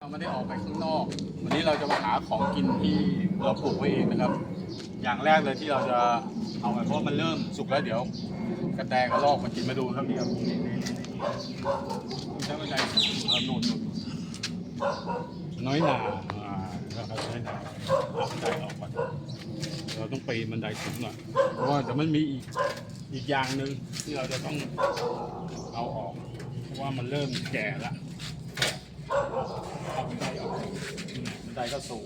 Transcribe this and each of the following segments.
เราไม่ได้ออกไปข้างนอก วันนี้เราจะมาหาของกินที่เราปลูกไว้เองนะครับ อย่างแรกเลยที่เราจะเอาไปเพราะมันเริ่มสุกแล้วเดี๋ยว กระแตกระรอกมากินมาดูครับนี่ครับนี่นี่นี่ใช่ไหมใช่เอาหนุนหนุนน้อยหนาอ่าเราใช้หนาเอาบันไดออกก่อนเราต้องปีนบันไดสูงหน่อยเพราะว่าเดี๋ยวมันมีอีกอีกอย่างหนึ่งที่เราจะต้องเอาออก เพราะว่ามันเริ่มแก่แล้ว เอาบันไดออกนี่บัน ไดก็สูง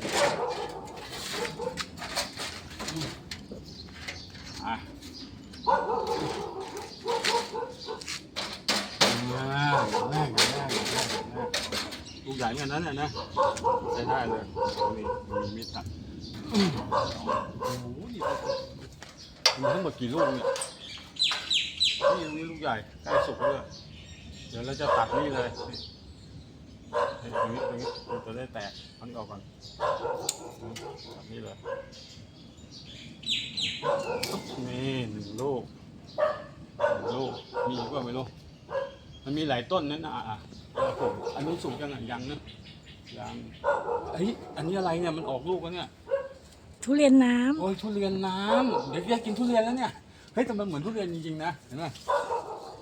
อะอ่าอย่างแรกอย่ายง่างแรกลูกใหญ่เหมือนกันนั้นน่ะนะใช้ได้เลยนี่มีมิตัดอืมโอ้โหนี่มีทั้งหมดกี่ลูกเนี่ยนี่ตรงนี้ลูกใหญ่ใกล้สุกแล้วด้วยเดี๋ยวเราจะตัดนี่เลย ตรงนี้ตรงนี้เราจะได้แตกมันออกก่อนแบบนี้เลยนี่หนึ่งลูกหนึ่งลูกมีอีกว่าไม่รู้มันมีหลายต้นนั่นอะอะเอาปลูกอันนู้นสูงจังอะยังนะยังเฮ้ยอันนี้อะไรเนี่ยมันออกลูกแล้วเนี่ยทุเรียนน้ำโอ้ยทุเรียนน้ำเดี๋ยวจะกินทุเรียนแล้วเนี่ยเฮ้ยแต่มันเหมือนทุเรียนจริงๆนะเห็นไหม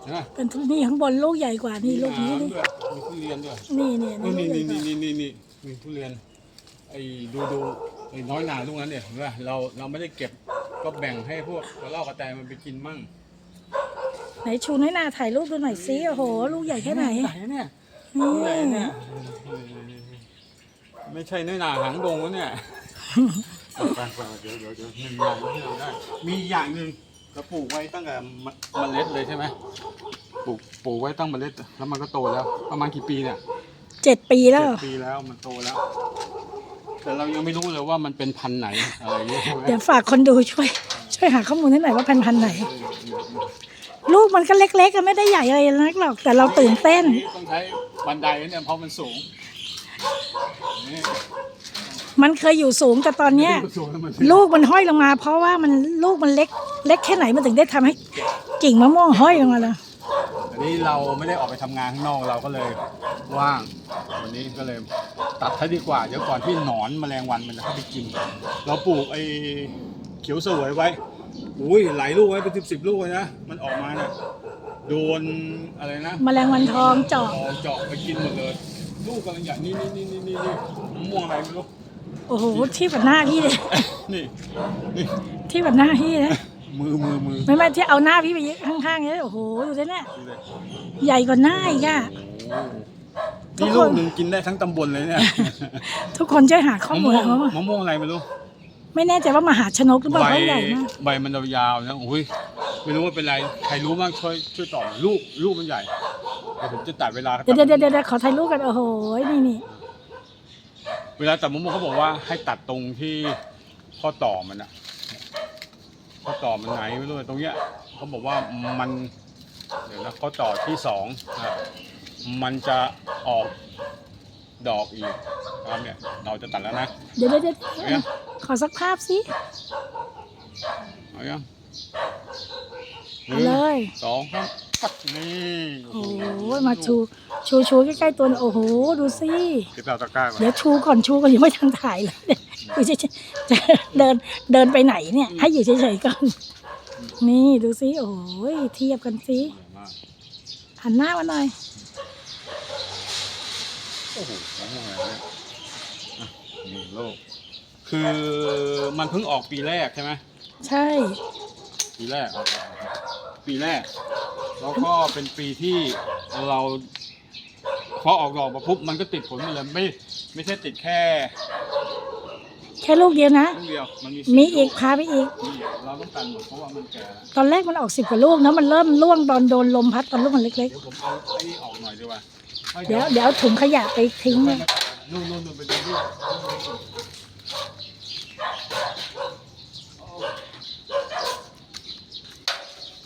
นไหมเป็นทุนี่ข้างบนลูกใหญ่กว่านี่ลูกนี้มีนี่ำด้วยมีทุเรียนด้วยนี่นี่นี่นี่นี่ลูกใหญ่นี่กว่านี่นี่นี่นี่ทุเรียนไอ้ดูดูไอ้น้อยหนาลูกนั้นเนี่ยเห็นป่ะเราเราไม่ได้เก็บก็แบ่งให้พวกกระรอกกระแตมันไปกินมั่งไหนชูน้อยหนาถ่ายรูปดูหน่อยสิโอ้โห ลูกใหญ่แค่ไหนไหนเนี่ยนี่ไหนเนี่ยไม่ใช่น้อยหนาหางดงแล้วเนี่ยฟังฟังเดี๋ยวเดี๋ยวเดี๋ยวหนึ่งอย่างที่เราได้มีอย่างหนึ่ง เราปลูกไว้ตั้งแต่เมล็ดเลยใช่ไหมปลูกปลูกไว้ตั้งเมล็ด แล้วมันก็โตแล้ว ประมาณกี่ปีเนี่ยเจ็ดปีแล้วเจ็ดปีแล้วมันโตแล้ว แต่เรายังไม่รู้เลยว่ามันเป็นพันธุ์ไหนอะไรอย่างเงี้ยใช่ไหมเดี๋ยวฝากคนดูช่วย ช่วยหาข้อมูลให้หน่อยว่าพันธุ์พันธุ์ไหน ลูกมันก็เล็กๆก็ไม่ได้ใหญ่อะไรนักหรอก แต่เราตื่นเต้นนี่ต้องใช้บันไดเนี่ยเพราะมันสูงนี่ มันเคยอยู่สูงแต่ตอนเนี้ยสูงแล้วมันลูกมันห้อยลงมา เพราะว่ามันลูกมันเล็ก เล็กแค่ไหนมันถึงได้ทำให้กิ่งมะม่วงห้อยลงมาเลยอันนี้เราไม่ได้ออกไปทำงานข้างนอกเราก็เลยว่าง วันนี้ก็เลยตัดให้ดีกว่าเดี๋ยวก่อนที่หนอนแมลงวันมันจะเข้าไปกิน เราปลูกไอ้เขียวเสวยไว้ อุ้ยหลายลูกไว้เป็นสิบสิบลูกเลยนะ มันออกมาเนี่ยโดนอะไรนะแมลงวันทองเจาะเอาเจาะไปกินหมดเลย ลูกกำลังใหญ่นี่นี่นี่นี่นี่นี่มะม่วงอะไรไม่รู้ โอ้โหที่แบบหน้าพี่เลยนี่นี่ที่แบบหน้าพี่นะมือมือมือไม่ไม่ที่เอาหน้าพี่ไปข้างๆเนี่ยโอ้โหดูสิเนี่ยดูเลยใหญ่กว่าหน้าอีกอะ ทุนี่กคน ลูกหนึ่งกินได้ทั้งตำบลเลยเนี่ยทุกคนช่วยหาข้อมะมูลม่วงเขาว่าะม่วงอะไรไม่รู้ไม่แน่ใจว่ามหาชนกหรือเปล่าใบเขาใหญ่มากใบมันยาวๆนะโอ้ยไม่รู้ว่าเป็นไรใครรู้บ้างช่วยช่วยตอบหน่อยลูกลูกมันใหญ่เดี๋ยวผมจะตัดเวลาเดี๋ยวเดี๋ยวเดี๋ยวเดี๋ยวขอถ่ายรูปกันโอ้โหนี่นี่ เวลาตัดมะม่วงเขาบอกว่าให้ตัดตรงที่ข้อต่อมันอะข้อต่อมันไหนไม่รู้ตรงเนี้ยเขาบอกว่ามันเดี๋ยวนะข้อต่อที่สองนะครับมันจะออกดอกอีกนะครับเนี่ยเราจะตัดแล้วนะเดี๋ยวเดี๋ยวเดี๋ยวเอายังขอสักภาพสิเอายังหเอานึ่งเลย สองสามปัดนี่ โอ้โหมาชู ชูชูใกล้ๆตัวหน่อยโอ้โหดูสิเก็บเอาตะกร้าก่อนเดี๋ยวชูก่อนชูก่อนยังไม่ทันถ่ายเลยอยู่เฉยๆจะเดินเดินไปไหนเนี่ย ให้อยู่เฉยๆก่อนนี่ดูสิโอ้ยเทียบกันสิเยอะมากหันหน้ามาหน่อยโอ้โหมะม่วงอะไรเนี่ยอะนี่โลก คือมันเพิ่งออกปีแรกใช่ไหมใช่ ปีแรกออกออกออกปีแรก แล้วก็เป็นปีที่เรา พอออกดอกมาปุ๊บมันก็ติดผลมาเลยไม่ไม่ใช่ติดแค่แค่ลูกเดียวนะ ลูกเดียวมันมีมีสี่อีกลูพาไปอีก นี่เราต้องตัดหมดเพราะว่ามันแก่แล้วตอนแรกมันออกสิบกว่าลูกนะมันเริ่มร่วงตอนโดนลมพัดตอนลูกมันเล็กเดี๋ยวผมเอาไอ้นี่ออกหน่อยดีกว่าๆ เดี๋ยวเดี๋ยวเอาถุงขยะไปทิ้งไม่เลยไม่นู่นนู่นนู่นไปดูลูก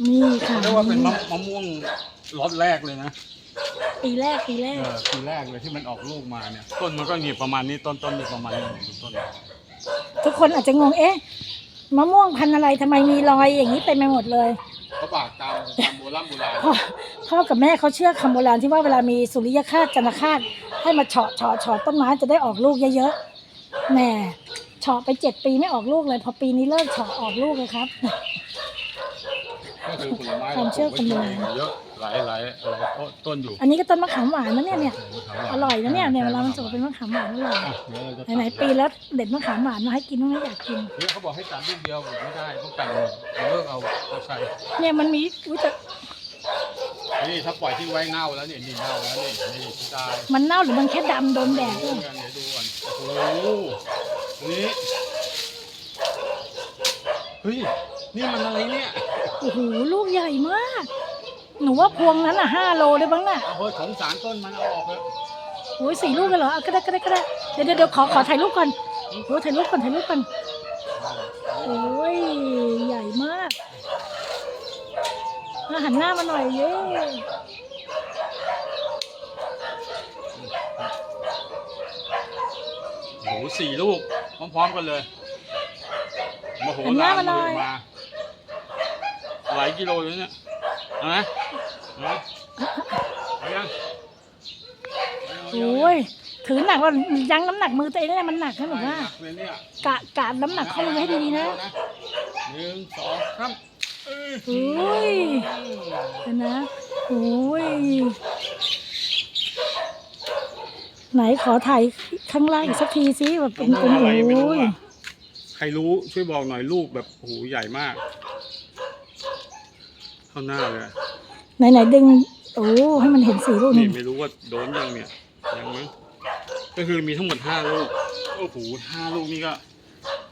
นี่ค่ะเรียกว่าเป็นมะมะม่วงล็อตแรกเลยนะ ปีแรกปีแรเอกอปีแรกเลยที่มันออกลูกมาเนี่ย ต้นมันก็หนีบประมาณนี้ต้นต้นนี่ประมาณนี้ดูต้นทุกคนอาจจะงงเอ๊ะมะม่วงพันธุ์อะไรทำไมมีรอยอย่างนี้เต็มไปหมดเลย เขาบากตามตามโบราณโบราณพ่อพ่อกับแม่เขาเชื่อคำโบราณที่ว่าเวลามีสุริยคราสจันทคราสให้มาเฉาะเฉาะเฉาะต้นไม้จะได้ออกลูกเยอะๆแหม่เฉาะไปเจ็ดปีไม่ออกลูกเลย พอปีนี้เลิกเฉาะออกลูกเลยครับ ก็คือผลไม้ความเชื่อคนโบราณ เยอะ หลายหลายหลายต้นอยู่อันนี้ก็ต้นมะขามหวานนะเนี่ยเนี่ยอร่อยนะเนี่ยเนี่ยเวลามันสุกเป็นมะขามหวานอร่อยอะเดี๋ยวเราจะตัดไหนๆปีแล้วเด็ดมะขามหวานมาให้กินบ้างไหมอยากกินเนี่ยเขาบอกให้ตัดลูกเดียวผมไม่ได้ต้องแต่งหมดเราเลิกเอาเอาใส่เนี่ยมันมีอุ้ยแต่นี่ถ้าปล่อยทิ้งไว้เน่าแล้วเนี่ยนี่เน่าแล้วนี่นี่ที่ตายมันเน่าหรือมันแค่ดำโดนแดดดูเนี่ยกันเดี๋ยวดูก่อนโอ้โหนี่เฮ้ยนี่มันอะไรเนี่ยโอ้โหลูกใหญ่มาก หนูว่าพวงนั้นอะห้าโลเลยบ้างน่ะเอาเฮ้ยสงสารต้นมันเอาออกเถอะโอ้ยสี่ลูกเลยเหรอเอาก็ได้ก็ได้ก็ได้เดี๋ยวเดี๋ยวเดี๋ยวขอขอถ่ายรูปก่อนโอ้ยถ่ายรูปก่อนถ่ายรูปก่อนโอ้ยใหญ่มากมาหันหน้ามาหน่อยเย้โอ้โหสี่ลูกพร้อมๆกันเลยโมโหหันหน้ามาหน่อยมาหลายกิโลเลยเนี่ยเอาไหม โอ้ยถือหนักว่ายั้งน้ำหนักมือตัวเองเนี่ยมันหนักนะหนูว่าหนักเลยเนี่ยกะกะน้ำหนักข้อมือให้ดีๆนะหนึ่งสองสามเอ้ยโอ้ยเห็นนะโอ้ยไหนขอถ่ายข้างล่างอีกสักทีสิแบบเป็นเป็นอะไรไม่รู้โอ้ยอะใครรู้ช่วยบอกหน่อยลูกแบบโอ้โหใหญ่มาก เข้าหน้าเลย ไหนไหนดึงโอ้ให้มันเห็นสีลูกนี่นี่ไม่รู้ว่าโดนยังเนี่ยยังมั้งก็คือมีทั้งหมดห้าลูกโอ้โหห้าลูกนี่ก็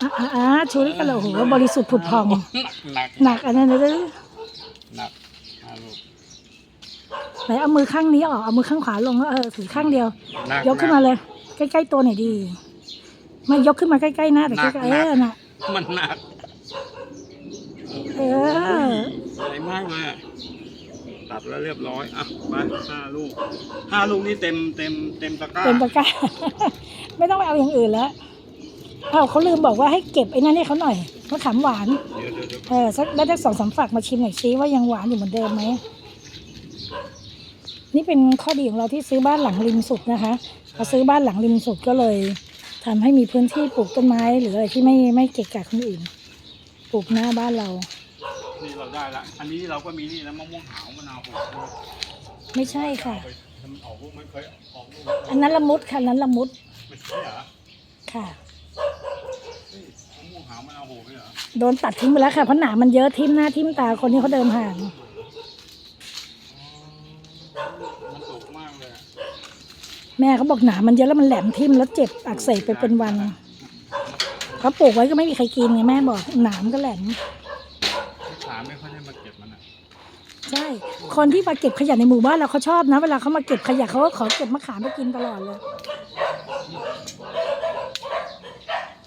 อะอะอะชูนี่กันเลยโอ้โหบริสุทธิ์ผุดพองหนักหนักอันนั้นเลยหนักห้าลูกไหนเอามือข้างนี้ออกเอามือข้างขวาลงแล้วเออถือข้างเดียว หนัยกขึ้นมาเลย ใกล้ๆตัวหน่อยดีไม่ยกขึ้นมาใกล้ๆหน้าแต่ใกล้ๆเออน่ะมันหนักเออ ใหญ่มากเลยอะ ตัดแล้วเรียบร้อยอะไปห้าลูกห้าลูกนี่เต็มเต็มเต็มตะกร้าเต็มตะกร้า ไม่ต้องไปเอาอย่างอื่นแล้วเอาเขาลืมบอกว่าให้เก็บไอ้นั่นให้เขาหน่อยมะขามหวานเดี๋ยวเดี๋ยวเดี๋ยวเออสักได้สักสองสามฝักมาชิมหน่อยซิว่ายังหวานอยู่เหมือนเดิมไหมนี่เป็นข้อดีของเราที่ซื้อบ้านหลังริมสุดนะคะพอซื้อบ้านหลังริมสุดก็เลยทำให้มีพื้นที่ปลูกต้นไม้ หรืออะไรที่ไม่ไม่เกะกะคนอื่น ปลูกหน้าบ้านเรา นี่เราได้ละอันนี้เราก็มีนี่นะมะม่วงหาวมะนาวโหไม่ใช่ค่ะไปทำออกลูกไม่เคยออกลูกอันนั้นละมุดค่ะอันนั้นละมุดไม่ใช่เหรอค่ะ เฮ้ยมะม่วงหาวมะนาวโหไม่เหรอโดนตัดทิ้งไปแล้วค่ะเพราะหนามมันเยอะทิ่มหน้าทิ่มตาคนที่เขาเดินผ่าน มันสุกมากเลยอะแม่เขาบอกหนามมันเยอะแล้วมันแหลมทิ่มแล้วเจ็บอักเสบไปเป็นวันเขาปลูกไว้ก็ไม่มีใครกินไงแม่บอกหนามก็แหลมลูกค้า ไม่ค่อยได้มาเก็บมันอะใช่ คนที่มาเก็บขยะในหมู่บ้านเราเขาชอบนะ เวลาเขามาเก็บขยะเขาก็ขอเก็บมะขามไปกินตลอดเลย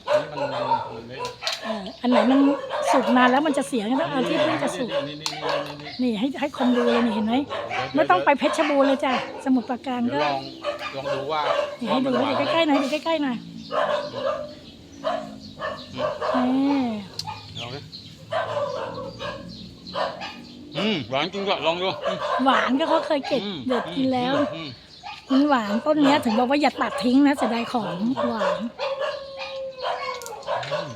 อันนี้มันมันมันเละเอออันไหนมันสุกนานแล้วมันจะเสียก็ต้องเอาที่เพิ่งจะสุก นี่นี่นี่นี่นี่นี่ให้ให้คนดูเลยนี่เห็นไหมเดี๋ยวไม่ต้องไปเพชรบูรณ์เลยจ้ะสมุทรปราการเดี๋ยวก็ลองลองดูว่านี่ให้ดูว่าให้มันหวานดูใกล้ๆหน่อยดูใกล้ๆหน่อยนี่ ลองดิ อืมหวานจริงก็ลองดูอืมหวานก็เขาเคยเก็บอืมเด็ดกินแล้วอืมมันหวานต้นเนี้ยถึงบอกว่าอย่าตัดทิ้งนะเสียดายของหวานอืม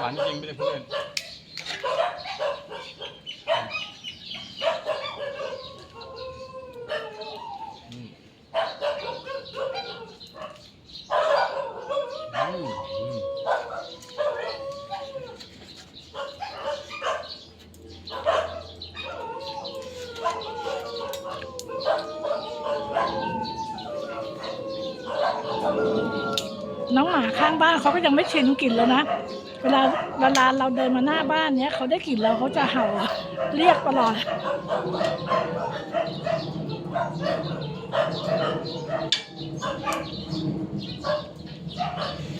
หวานจริงไม่ได้พูดเล่น น้องหมาข้างบ้านเขาก็ยังไม่ชินกลิ่นเลยนะ เวลาเวลาเราเดินมาหน้าบ้านเนี้ยเขาได้กลิ่นเราเขาจะเห่าเรียกตลอด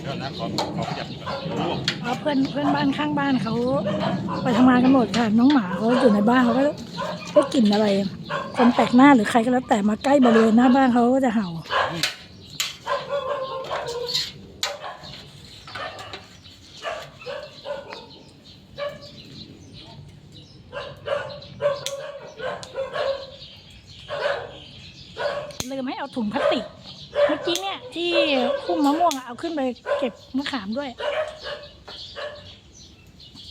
เดี๋ยวนะขอขอขยับก่อนโอ้เพราะเพื่อนเพื่อนบ้านข้างบ้านเขาไปทำงานกันหมดค่ะ น้องหมาเขาอยู่ในบ้านเขาก็ได้กลิ่นอะไร คนแปลกหน้าหรือใครก็แล้วแต่มาใกล้บริเวณหน้าบ้านเขาก็จะเห่าลืมให้เอาถุง กี้เนี่ย ที่พุ่มมะม่วงอะ เอาขึ้นไปเก็บมะขามด้วย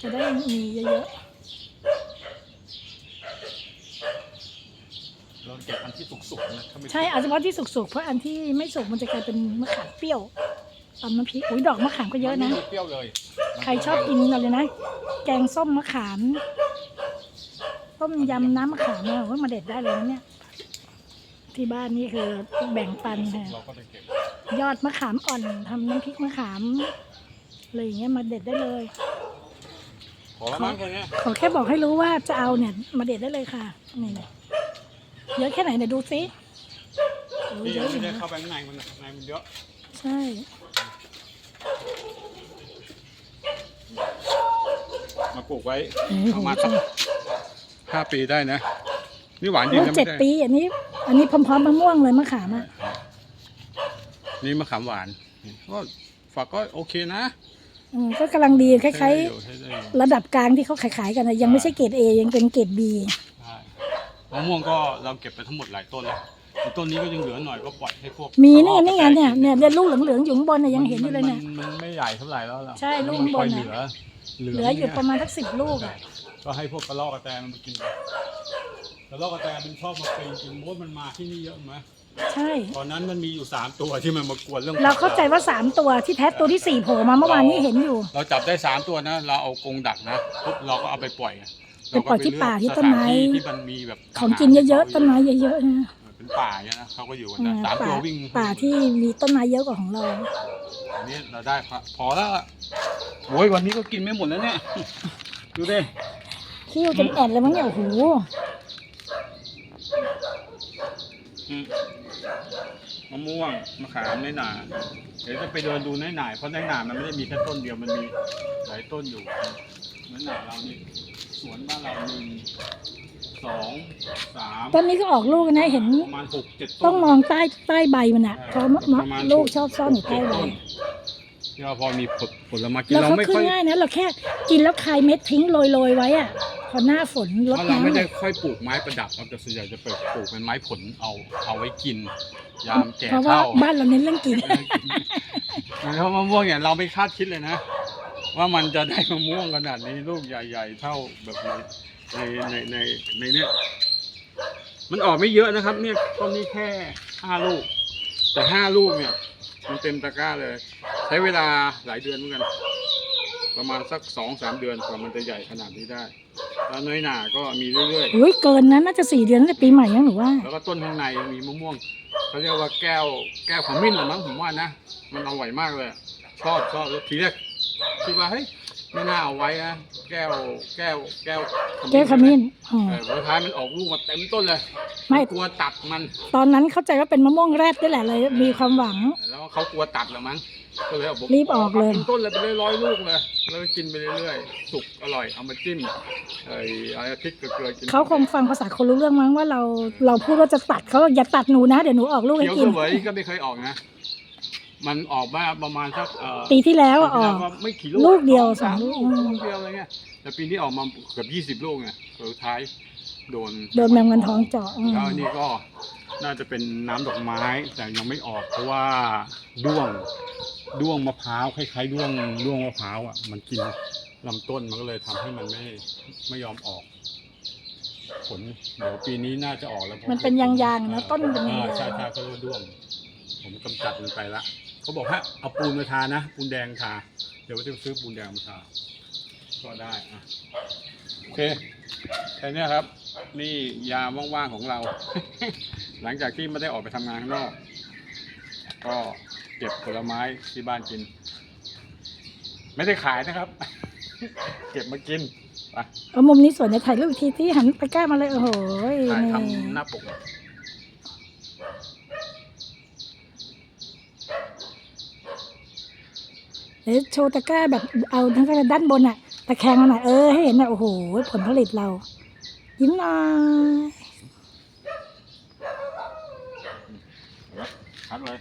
จะได้มีเยอะเราเก็บอันที่สุกๆนะถ้าไม่ๆใช่เอาเฉพาะที่สุกๆเพราะอันที่ไม่สุกมันจะกลายเป็นมะขามเปรี้ยวตำน้ำพริกอุ้ยดอกมะขามก็เยอะนะมัไม่เปรี้ยวเลย ใครชอบกินอะไรนะ แกงส้มมะขาม ต้มยำน้ำมะขามเนี่ยโอ้ยมาเด็ดได้เลยนะเนี่ย ที่บ้านนี่คือแบ่งปันค่ะ เราก็จะเก็บ ยอดมะขามอ่อนทำน้ำพริกมะขามอะไรอย่างเงี้ยมาเด็ดได้เลยพอแล้วมั้งแค่เนี้ยขอแค่บอกให้รู้ว่าจะเอาเนี่ย มาเด็ดได้เลยค่ะนี่นะเยอะแค่ไหนเดี๋ยวดูซิโอ้ยนี่เยอะอไม่ยู่ได้นะเข้าไปข้างในมันนะข้างในมันเยอะใช่ มาปลูกไว้โอ้โหประมาณสักห้าปีได้นะ นี่หวานจริงโอ้นะเจ็ไม่ดได้ปี อันนี้ อันนี้พร้อมๆมะม่วงเลยมะขามอะ นี่มะขามหวานก็ฝักก็โอเคนะ อืมก็กำลังดีคล้ายใช้ได้อยู่ใช้ได้อยู่ ๆ ระดับกลางที่เขาขายๆกันนะยังไม่ใช่เกรดเอยังเป็นเกรดบีใช่มะม่วงก็เราเก็บไปทั้งหมดหลายต้นแล้วอีกต้นนี้ก็ยังเหลือหน่อยก็ปล่อยให้พวกมีนี่ไงนี่ไงเนี่ยเนี่ยเนี่ยลูกเหลืองๆอยู่ข้างบนเนี่ยยังเห็นอยู่เลยเนี่ย มัมันไม่ใหญ่เท่าไหร่แล้วล่ะใช่ลูกมับนเหน่ะลือเหลืออยู่ประมาณสักสิบลูกอะ ก็ให้พวกกระรอกกระแตมันมากินไปกระรอกกระแตมันชอบมาปีนกินมดมันมาที่นี่เยอะไหม ใช่ ตอนนั้นมันมีอยู่สามตัวที่มันมากวนเรื่องเราเข้าใจว่าสามตัวที่แท้ตัวที่สี่โผล่มาเมื่อวานนี้เห็นอยู่ เราจับได้สามตัวนะเราเอากรงดักนะปุ๊บเราก็เอาไปปล่อยไปปล่อยที่ป่าที่ต้นไม้สถาที่มันมีแบบของกินเยอะๆต้นไม้เยอะๆนะเป็นป่าเนี่ยนะเขาก็อยู่กันอ่านะสามป่าตัววิ่งป่าที่มีต้นไม้เยอะกว่าของเราอันนี้เราได้พอพอแล้วล่ะโอ้ยวันนี้ก็กินไม่หมดแล้วเนี่ยดูดิคิ้วจนแอดเลยมั้งเนี่ยโอ้โหอื มมะม่วงมะขามในหนาเดี๋ยวจะไปเดินดูในหนาเพราะในหนามันไม่ได้มีแค่ต้นเดียวมันมีหลายต้นอยู่ในหนาเรานี่สวนบ้านเราหนึ่งสองสามต้นนี้ก็ออกลูกนะเห็น ประมาณหกเจ็ดต้น ต้องมองใต้ใต้ใบมันอะเพราะมะประมาณ ลูกชอบซ่อนอยู่ใต้ใบที่เราพอมีผลผลไม้กินแล้วเราเขาไม่ขึ้ค่นอยง่ายนะเราแค่กินแล้วคายเม็ดทิ้งโรยๆไว้อะ พอหน้าฝนลดเพราะเราไม่น้ำได้อะค่อยปลูกไม้ประดับครับแต่ส่วนใหญ่จะปลูกปลูกเป็นไม้ผลเอาเอาไว้กิน ยามแก่เพราะว่าเฒ่าบ้านเราเน้นเรื่องกินเพราะมะม่วงเนี่ยเราไม่คาดคิดเลยนะ ว่ามันจะได้มะม่วงขนาดนี้ลูกใหญ่ ๆ เท่าแบบในในในในในเนี้ยมันออกไม่เยอะนะครับ เนี่ยต้นนี้แค่ห้าลูก แต่ห้าลูกเนี่ย มันเต็มตะกร้าเลย ใช้เวลาหลายเดือนเหมือนกัน ประมาณสักสองสามเดือนกว่ามันจะใหญ่ขนาดนี้ได้ แล้วน้อยหนาก็มีเรื่อยอุ้ยเกินนั้นน่าจะสี่เดือนตั้งแต่ปีใหม่ยังหนูว่า ๆ แล้วก็ต้นข้างในมีมะม่วงเขาเรียกว่าแก้วแก้วขมิ้นเหรือมั้งผมว่านะ มันอร่อยมากเลยชอบชอบแล้วทีแรกคิดว่าเฮ้ย ไม่น่าเอาไว้นะแก้วแก้วแก้วแก้วขมิ้นอ๋อ เออสุดท้ายมันออกลูกมาเต็มต้นเลยไม่ กลัวตัดมัน ตอนนั้นเข้าใจว่าเป็นมะม่วงแรดด้วยแหละเลย มีความหวัง แล้วเขากลัวตัดแล้วมั้งก็เลยเอารีบออกเลยต็มต้นเลยไปเลยร้อยลูกเลยแล้วก็กินไปเรื่อยๆสุกอร่อยเอามาจิ้มไอ้อะไรพริกเกลือๆกินเขาคงฟังภาษาคนรู้เรื่องมั้งว่าเราเราพูดว่าจะตัดเขาบอกอย่าตัดหนูนะ เดี๋ยวหนูออกลูกให้เขียวกิเสน วยก็ไม่เคยออกนะ มันออกมาประมาณสักเอ่อปีที่แล้วอะออกก็ไม่กี่ลูกเดียวสามสองลูลูกกลูกเดียวอะไรเงี้ยแต่ปีนี้ออกมาเกือบยี่สิบ20 ลูกไงสุดท้ายโดนโดนแมงวันท้องเจาะอืมแล้วอันนี้ก็น่าจะเป็นน้ำดอกไม้ แต่ยังไม่ออกเพราะว่าด้วงด้วงมะพร้าวคล้ายๆด้วงด้วงมะพร้าวอะมันกินลำต้นมันก็เลยทำให้มันไม่ไม่ยอมออก ผลเดี๋ยวปีนี้น่าจะออกแล้วพราะมันเป็นยางๆนะต้นมันเป็นยางอ่ๆใช่ใช่เขาเรียกว่าด้วง ผมกำจัดมันไปละ เขาบอกฮะเอาปูนมาทานะปูนแดงทาเดี๋ยวว่าจะซื้อปูนแดงมาทาก็ได้อะโอเคแค่เนี้ยครับ นี่ยามว่างๆของเรา หลังจากที่ไม่ได้ออกไปทำงานข้างนอก ก็เก็บผลไม้ที่บ้านกิน ไม่ได้ขายนะครับ เก็บมากินไปเอามุมนี้สวยในถ่ายรูปอีกทีที่หันไปใกล้มาเลยโอ้โหถ่ายนี่ ทำหน้าปก เดี๋ยวโชว์ตะกร้าแบบเอาทั้งด้านบนอะตะแคงมาหน่อยเออให้เห็นนะโอ้โหผลผลิตเรา ยิ้มหน่อยชัดเลย